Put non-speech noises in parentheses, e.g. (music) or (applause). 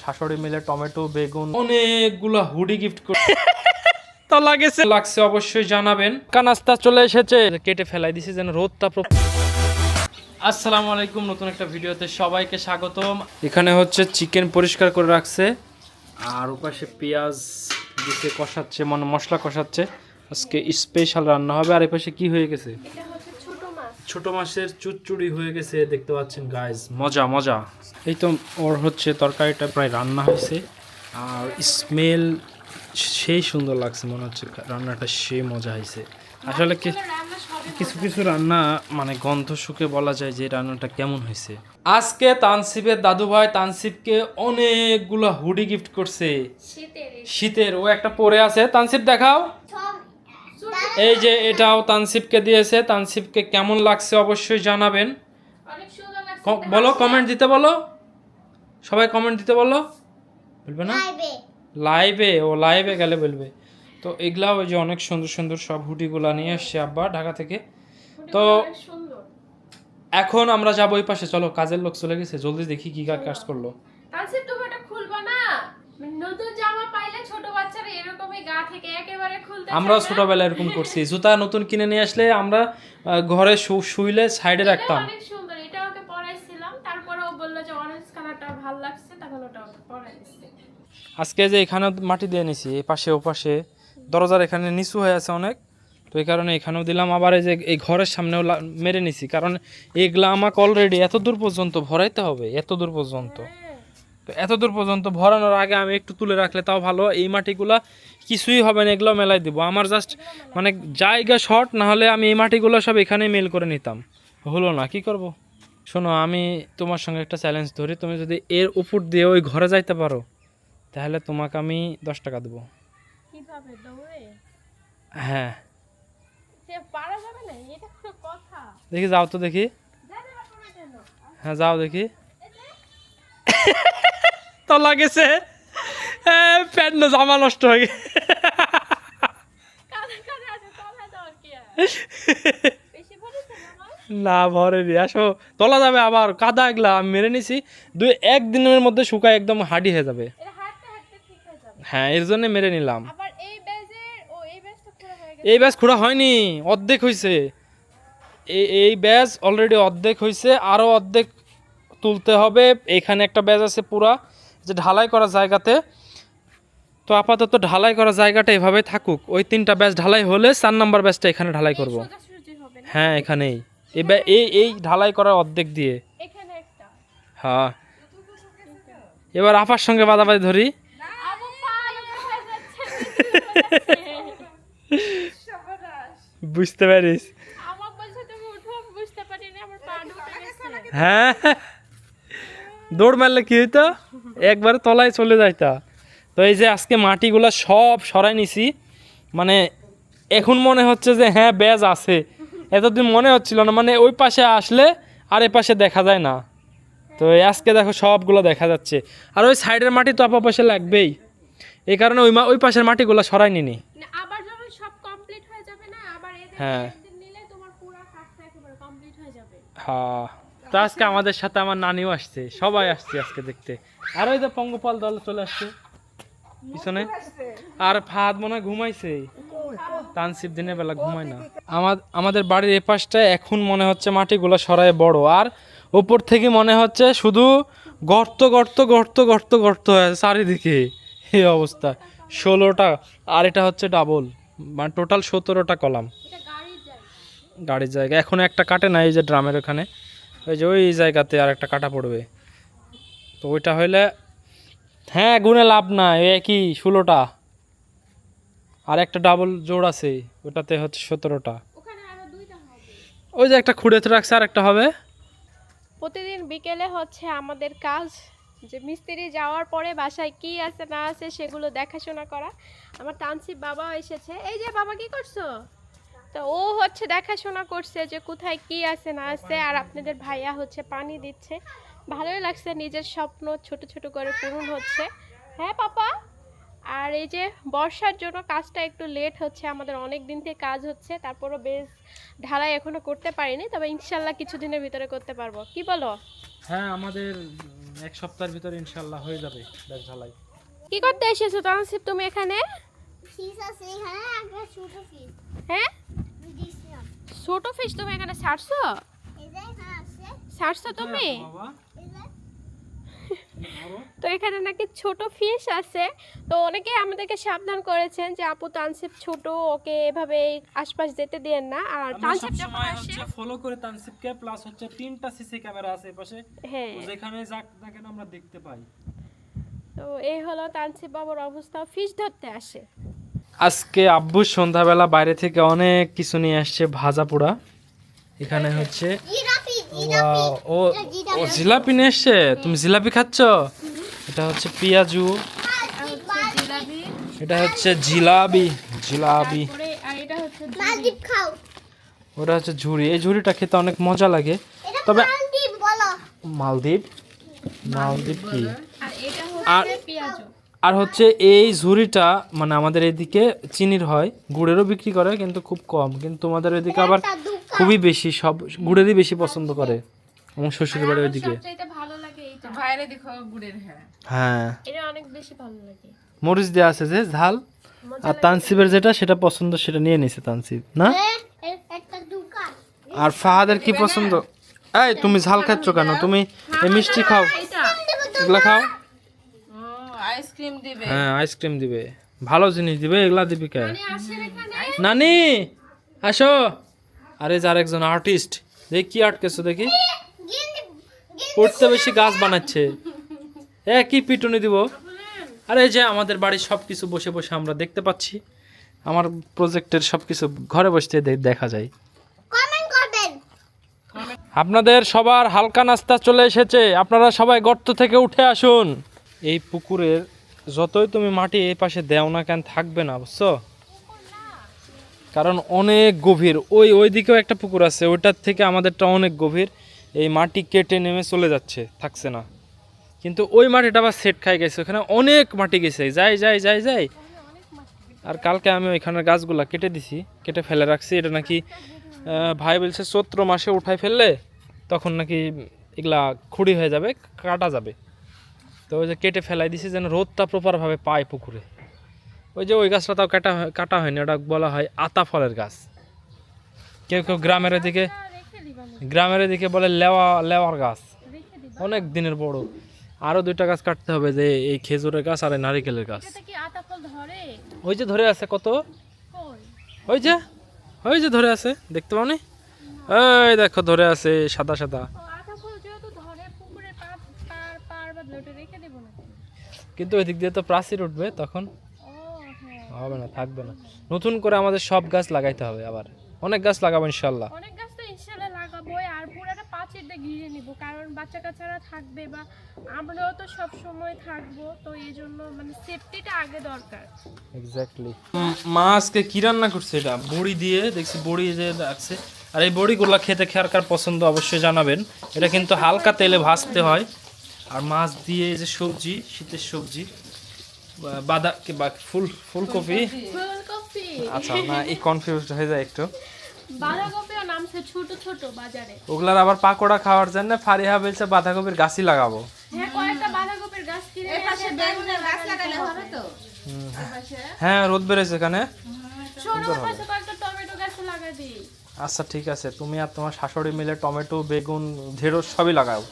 শাশুড়ি মিলে টমেটো বেগুন। অনেকগুলা হুডি গিফট করে তো লাগেছে। লাগছে অবশ্যই জানাবেন। কানাস্তা চলে এসেছে। কেটে ফেলাই দিছে যেন রোদটা আসসালামু আলাইকুম নতুন একটা ভিডিওতে সবাইকে স্বাগতম। এখানে হচ্ছে চিকেন পরিষ্কার করে রাখছে। আর ওপাশে পেঁয়াজ দিতে কষাচ্ছে মানে মশলা কষাচ্ছে। আজকে স্পেশাল রান্না হবে। আর এপাশে কি হয়ে গেছে? ছোট মাছের চুচুড়ি হয়ে গেছে দেখতে পাচ্ছেন গাইজ মজা মজা। এই তো ওর হচ্ছে তরকারিটা প্রায় রান্না হয়েছে। আর স্মেল সেই সুন্দর লাগছে মনে হচ্ছে রান্নাটা সে মজা হয়েছে। আসলে কিছু কিছু রান্না মানে গন্ধ শুকে বলা যায় যে রান্নাটা কেমন হয়েছে। আজকে তানসিবের দাদু ভাই তানসিবকে অনেকগুলো হুডি গিফট করছে। শীতের ও একটা পরে আছে। তানসিব দেখাও। এই যে এটাও তানসিবকে দিয়েছে। তানসিবকে কেমন লাগছে অবশ্যই জানাবেন। বলো কমেন্ট দিতে বলো। সবাই কমেন্ট দিতে বলো। বলবে না? লাইভে ও লাইভে গেলে বলবে। তো এগুলা ওই যে অনেক সুন্দর সুন্দর সব হুডিগুলা নিয়ে এসছে আব্বা ঢাকা থেকে। তো এখন আমরা যাব ওই পাশে। চলো কাজের লোক চলে গেছে। জলদি দেখি কি কাজ কাজ করল তানসিব তুমি এটা খুলবা না নতুন জামা পাইলে ছোট বাচ্চারা এরকমই গা থেকে একেবারে খুলতে আমরা না। ছোটবেলায় এরকম করছি। জুতা নতুন কিনে নিয়ে আসলে আমরা ঘরে শুইলে সাইডে রাখতাম। অনেক সুন্দর এটা ওকে পরাইছিলাম। তারপরে ও বলল যে অরেঞ্জ কালারটা ভালো লাগছে তখন ওটা ওকে পরাই আজকে যে এখানে মাটি দিয়ে নিছি এই পাশে ও পাশে দরজার এখানে নিচু হয়ে আছে অনেক। তো এই কারণে এখানেও দিলাম আবার এই যে এই ঘরের সামনেও মেরে নিছি। কারণ এগুলা আমাকে অলরেডি এত দূর পর্যন্ত ভরাইতে হবে এত দূর পর্যন্ত। তো এত দূর পর্যন্ত ভরানোর আগে আমি একটু তুলে রাখলে তাও ভালো। এই মাটিগুলা কিছুই হবে না এগুলো মেলাই দিব। আমার জাস্ট মানে জায়গা শর্ট না হলে আমি এই মাটিগুলো সব এখানে মেল করে নিতাম। হলো না কি করব? শোনো আমি তোমার সঙ্গে একটা চ্যালেঞ্জ ধরি। তুমি যদি এর উপর দিয়ে ওই ঘরে যাইতে পারো তাহলে তোমাকে আমি দশ টাকা দেবো। হ্যাঁ। দেখি যাও তো দেখি। হ্যাঁ যাও দেখি। (laughs) তো লাগেছে। প্যান্ট না জামা নষ্ট হয়ে গেছে। না ভরে নি আসো তোলা যাবে আবার। কাদা এগুলা আমি মেরে নিছি। দুই একদিনের মধ্যে শুকায় একদম হাডি হয়ে যাবে। হয়ে এর জন্য মেরে নিলাম। এই গেছে। ব্যাস খোঁড়া হয়নি অর্ধেক হয়েছে এই এই ব্যাস অলরেডি অর্ধেক হয়েছে আরও অর্ধেক তুলতে হবে। এখানে একটা ব্যাজ আছে পুরা। যে ঢালাই করা জায়গাতে তো আপাতত ঢালাই করা জায়গাটা এভাবে থাকুক। ওই তিনটা ব্যাচ ঢালাই হলে চার নাম্বার ব্যাচটা এখানে ঢালাই করব। হ্যাঁ এখানেই। এই ব্যা- এই এই ঢালাই করার অর্ধেক দিয়ে। হ্যাঁ। এবার আপার সঙ্গে বাদাবাদি ধরি। আবু পাল হয়ে যাচ্ছে। বুঝতে পারিস? হ্যাঁ। দৌড় মারলে কি হইতো? একবারে তলায় চলে যাইতা। তো এই যে আজকে মাটিগুলা সব সরাই নিছি মানে এখন মনে হচ্ছে যে হ্যাঁ ব্যাজ আছে। এতদিন মনে হচ্ছিল না মানে ওই পাশে আসলে আর এ পাশে দেখা যায় না। তো আজকে দেখো সবগুলো দেখা যাচ্ছে। আর ওই সাইডের মাটি তো আপা পাশে লাগবেই। এই কারণে ওই ওই পাশের মাটিগুলো সরাই নিনি। হয়ে হ্যাঁ। তো আজকে আমাদের সাথে আমার নানিও আসছে সবাই আসছে আজকে দেখতে। আর ওই যে পঙ্গপাল দল চলে আসছে পিছনে। আর ফাহাদ মনে হয় ঘুমাইছে। তানসিব দিনের বেলা ঘুমায় না। আমাদের বাড়ির এ পাশটা এখন মনে হচ্ছে মাটিগুলো সরাই বড় আর ওপর থেকে মনে হচ্ছে শুধু গর্ত গর্ত গর্ত গর্ত গর্ত হয়ে আছে চারিদিকে। এই অবস্থা। ষোলোটা আর এটা হচ্ছে ডাবল মানে টোটাল সতেরোটা কলাম। গাড়ির জায়গা। এখন একটা কাটে না এই যে ড্রামের ওখানে। ওই যে ওই জায়গাতে আর একটা কাটা পড়বে। তো ওইটা হইলে হ্যাঁ গুনে লাভ নাই ওই একই ষোলোটা। আর একটা ডাবল জোড় আছে ওটাতে হচ্ছে সতেরোটা। ওই যে একটা খুঁড়েতে রাখছে আর একটা হবে। প্রতিদিন বিকেলে হচ্ছে আমাদের কাজ যে মিস্ত্রি যাওয়ার পরে বাসায় কি আছে না আছে সেগুলো দেখাশোনা করা। আমার তানসিব বাবা এসেছে। এই যে বাবা কি করছ? তো ও হচ্ছে দেখাশোনা করছে যে কোথায় কি আছে না আছে আর আপনাদের ভাইয়া হচ্ছে পানি দিচ্ছে। ভালোই লাগছে নিজের স্বপ্ন ছোট ছোট করে পূরণ হচ্ছে। হ্যাঁ পাপা? আর এই যে বর্ষার জন্য কাজটা একটু লেট হচ্ছে আমাদের অনেক দিন থেকে কাজ হচ্ছে তারপরও বেশ ঢালাই এখনও করতে পারিনি তবে ইনশাল্লাহ কিছুদিনের ভিতরে করতে পারব। কি বলো? হ্যাঁ আমাদের এক সপ্তাহের ভিতরে ইনশাল্লাহ হয়ে যাবে ব্যাগ ঢালাই। কি করতে এসেছ তানসিব তুমি এখানে? ফিস আছে এখানে একটা ছোট ফিস হ্যাঁ? ছোট ফিশ তুমি এখানে ছাড়ছো? ছাড়ছো তুমি? বাবা। এই যে আরও তো এখানে নাকি ছোট ফিশ আছে। তো অনেকে আমাদেরকে সাবধান করেছেন যে আপু তানসিব ছোট ওকে এভাবে আশপাশ যেতে দেন না। আর তানসিব যখন আসে ফলো করে তানসিবকে প্লাস হচ্ছে তিনটা সিসি ক্যামেরা আছে পাশে। হ্যাঁ। যেখানে যাক না কেন আমরা দেখতে পাই। তো এই হলো তানসিব বাবুর অবস্থা। ফিশ ধরতে আসে। আজকে আব্বু সন্ধ্যাবেলা বাইরে থেকে অনেক কিছু নিয়ে আসছে ভাজা পোড়া। এখানে হচ্ছে ও ও জিলাপি নিয়ে এসছে? তুমি জিলাপি খাচ্ছ? এটা হচ্ছে পেঁয়াজু। এটা হচ্ছে জিলাবি জিলাবি ওটা হচ্ছে ঝুড়ি। এই ঝুড়িটা খেতে অনেক মজা লাগে। তবে মালদ্বীপ মালদ্বীপ? কি? আর আর হচ্ছে এই ঝুড়িটা মানে আমাদের এদিকে চিনির হয় গুড়েরও বিক্রি করে কিন্তু খুব কম। কিন্তু তোমাদের ওইদিকে আবার খুবই বেশি সব গুড়েরই বেশি পছন্দ করে। আমার শ্বশুর বাড়ির ওইদিকে। সবচাইতে ভালো লাগে এইটা। বাইরে দেখো গুড়ের হ্যাঁ। হ্যাঁ। এটা অনেক বেশি ভালো লাগে। মরিচ দেওয়া আছে যে ঝাল। আর তানসিবের যেটা সেটা পছন্দ সেটা নিয়ে নিছে তানসিব না? আর ফাহাদের কি পছন্দ? এই তুমি ঝাল খাচ্ছ কেন? তুমি এই মিষ্টি খাও। এটা এগুলা খাও। আইসক্রিম দিবে। হ্যাঁ আইসক্রিম দিবে। ভালো জিনিস দিবে এগুলা দিবি কে? নানি আসো। আরে যার একজন আর্টিস্ট দেখি কি আটকেছো দেখি। পড়তে বেশি গাছ বানাচ্ছে। এ কি পিটুনি দিব? আরে এই যে আমাদের বাড়ির সব কিছু বসে বসে আমরা দেখতে পাচ্ছি। আমার প্রজেক্টের সব কিছু ঘরে বসতে দেখা যায়। আপনাদের সবার হালকা নাস্তা চলে এসেছে। আপনারা সবাই গর্ত থেকে উঠে আসুন। এই পুকুরের যতই তুমি মাটি এই পাশে দেও না কেন থাকবে না, বুঝছ? কারণ অনেক গভীর। ওই ওই দিকেও একটা পুকুর আছে, ওইটার থেকে আমাদেরটা অনেক গভীর। এই মাটি কেটে নেমে চলে যাচ্ছে, থাকছে না। কিন্তু ওই মাটিটা আবার সেট খাই গেছে, ওখানে অনেক মাটি গেছে। যাই যাই যাই যাই। আর কালকে আমি ওইখানের গাছগুলা কেটে দিছি, কেটে ফেলে রাখছি। এটা নাকি ভাই বলছে চৈত্র মাসে উঠাই ফেললে তখন নাকি এগুলা খুঁড়ি হয়ে যাবে, কাটা যাবে। তো ওই যে কেটে ফেলাই দিছি যেন রোদটা প্রপারভাবে পায় পুকুরে। ওই যে ওই গাছটা তাও কাটা কাটা হয়নি ওটা বলা হয় আতা ফলের গাছ। কেউ কেউ গ্রামের দিকে গ্রামের দিকে বলে লেওয়া লেওয়ার গাছ। অনেক দিনের বড়। আরও দুইটা গাছ কাটতে হবে যে এই খেজুরের গাছ আর এই নারিকেলের গাছ। ওই যে ধরে আছে কত? ওই যে ওই যে ধরে আছে দেখতে পাওনি? ওই দেখো ধরে আছে সাদা সাদা। কিন্তু ওই দিক দিয়ে তো প্রাচীর উঠবে তখন। হ্যাঁ। হবে না থাকবে না। নতুন করে আমাদের সব গাছ লাগাইতে হবে আবার। অনেক গাছ লাগাবো ইনশাল্লাহ। অনেক গাছ তো ইনশাল্লাহ লাগাবোই আর পুরাটা পাঁচিল দিয়ে ঘিরে নিব কারণ বাচ্চা কাচ্চারা থাকবে বা আমরাও তো সব সময় থাকব তো এই জন্য মানে সেফটিটা আগে দরকার। এক্স্যাক্টলি মা আজকে কি রান্না করছে এটা? বড়ি দিয়ে দেখছি বড়ি যে রাখছে। আর এই বড়িগুলো খেতে খেয়ার কার পছন্দ অবশ্যই জানাবেন। এটা কিন্তু হালকা তেলে ভাজতে হয়। আর মাছ দিয়ে যে সবজি শীতের সবজি বাদা কি বা ফুল ফুলকপি। ফুলকপি। আচ্ছা না এই কনফিউজ হয়ে যায় একটু। বাঁধাকপিও নামছে ছোট ছোট বাজারে। ওগুলার আবার পাকোড়া খাওয়ার জন্য ফারিহা বলছে বাঁধাকপির গাছই লাগাবো। হ্যাঁ কয়েকটা বাঁধাকপির গাছ কিনে এই পাশে বেগুনের গাছ লাগালে হবে তো? হ্যাঁ রোদ বেড়েছে এখানে। ছোট পাশে কয়েকটা টমেটো গাছ লাগাই দিই আচ্ছা ঠিক আছে। তুমি আর তোমার শাশুড়ি মিলে টমেটো বেগুন ঢেঁড়স সবই লাগাও।